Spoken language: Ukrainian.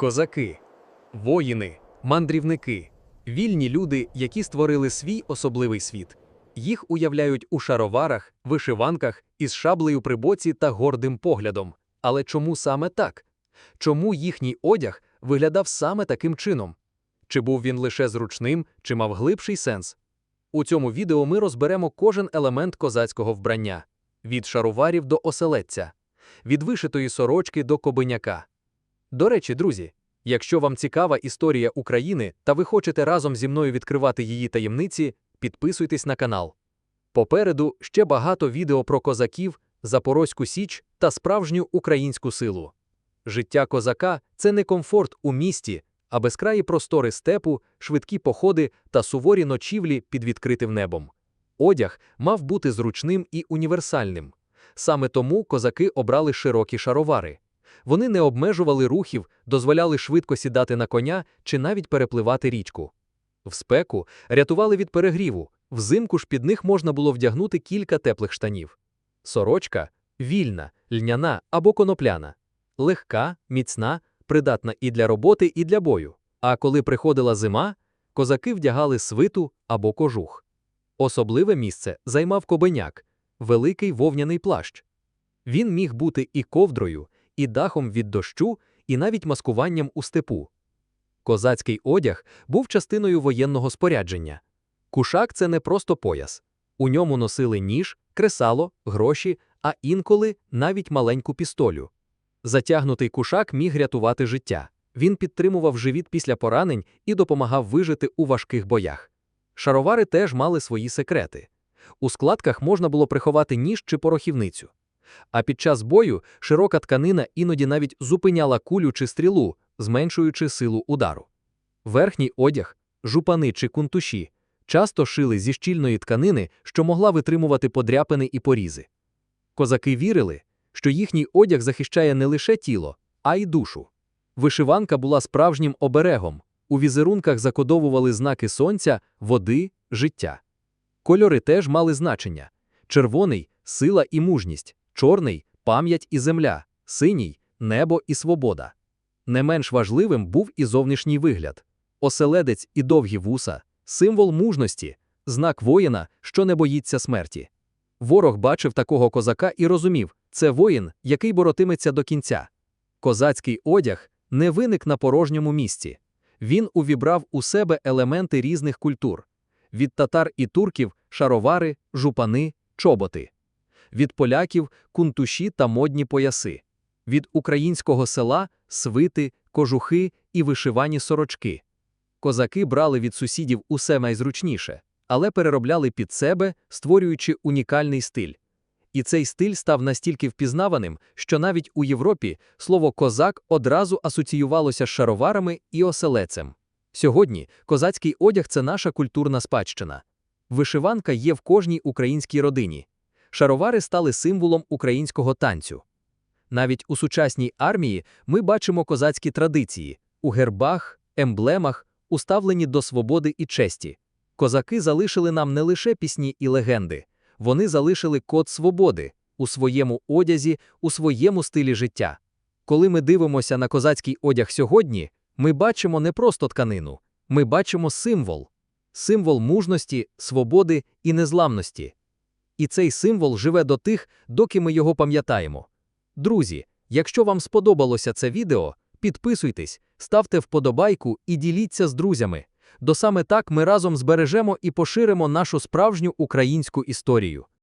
Козаки, воїни, мандрівники, вільні люди, які створили свій особливий світ. Їх уявляють у шароварах, вишиванках, із шаблею при боці та гордим поглядом. Але чому саме так? Чому їхній одяг виглядав саме таким чином? Чи був він лише зручним, чи мав глибший сенс? У цьому відео ми розберемо кожен елемент козацького вбрання від шароварів до оселедця, від вишитої сорочки до кобиняка. До речі, друзі, якщо вам цікава історія України та ви хочете разом зі мною відкривати її таємниці, підписуйтесь на канал. Попереду ще багато відео про козаків, Запорозьку Січ та справжню українську силу. Життя козака це не комфорт у місті, а безкраї простори степу, швидкі походи та суворі ночівлі під відкритим небом. Одяг мав бути зручним і універсальним. Саме тому козаки обрали широкі шаровари. Вони не обмежували рухів, дозволяли швидко сідати на коня чи навіть перепливати річку. В спеку рятували від перегріву, взимку ж під них можна було вдягнути кілька теплих штанів. Сорочка вільна, льняна або конопляна, легка, міцна, придатна і для роботи, і для бою. А коли приходила зима, козаки вдягали свиту або кожух. Особливе місце займав кобеняк, великий вовняний плащ. Він міг бути і ковдрою, і дахом від дощу, і навіть маскуванням у степу. Козацький одяг був частиною воєнного спорядження. Кушак це не просто пояс. У ньому носили ніж, кресало, гроші, а інколи навіть маленьку пістолю. Затягнутий кушак міг рятувати життя. Він підтримував живіт після поранень і допомагав вижити у важких боях. Шаровари теж мали свої секрети. У складках можна було приховати ніж чи порохівницю. А під час бою широка тканина іноді навіть зупиняла кулю чи стрілу, зменшуючи силу удару. Верхній одяг, жупани чи кунтуші, часто шили зі щільної тканини, що могла витримувати подряпини і порізи. Козаки вірили, що їхній одяг захищає не лише тіло, а й душу. Вишиванка була справжнім оберегом. У візерунках закодовували знаки сонця, води, життя. Кольори теж мали значення: червоний сила і мужність, чорний пам'ять і земля, синій небо і свобода. Не менш важливим був і зовнішній вигляд. Оселедець і довгі вуса, символ мужності, знак воїна, що не боїться смерті. Ворог бачив такого козака і розумів, це воїн, який боротиметься до кінця. Козацький одяг не виник на порожньому місці. Він увібрав у себе елементи різних культур: від татар і турків шаровари, жупани, чоботи, від поляків кунтуші та модні пояси, від українського села свити, кожухи і вишивані сорочки. Козаки брали від сусідів усе найзручніше, але переробляли під себе, створюючи унікальний стиль. І цей стиль став настільки впізнаваним, що навіть у Європі слово козак одразу асоціювалося з шароварами і оселецем. Сьогодні козацький одяг це наша культурна спадщина. Вишиванка є в кожній українській родині. Шаровари стали символом українського танцю. Навіть у сучасній армії ми бачимо козацькі традиції у гербах, емблемах, уставлені до свободи і честі. Козаки залишили нам не лише пісні і легенди, вони залишили код свободи у своєму одязі, у своєму стилі життя. Коли ми дивимося на козацький одяг сьогодні, ми бачимо не просто тканину, ми бачимо символ символ мужності, свободи і незламності. І цей символ живе до тих, доки ми його пам'ятаємо. Друзі, якщо вам сподобалося це відео, підписуйтесь, ставте вподобайку і діліться з друзями. До саме так ми разом збережемо і поширимо нашу справжню українську історію.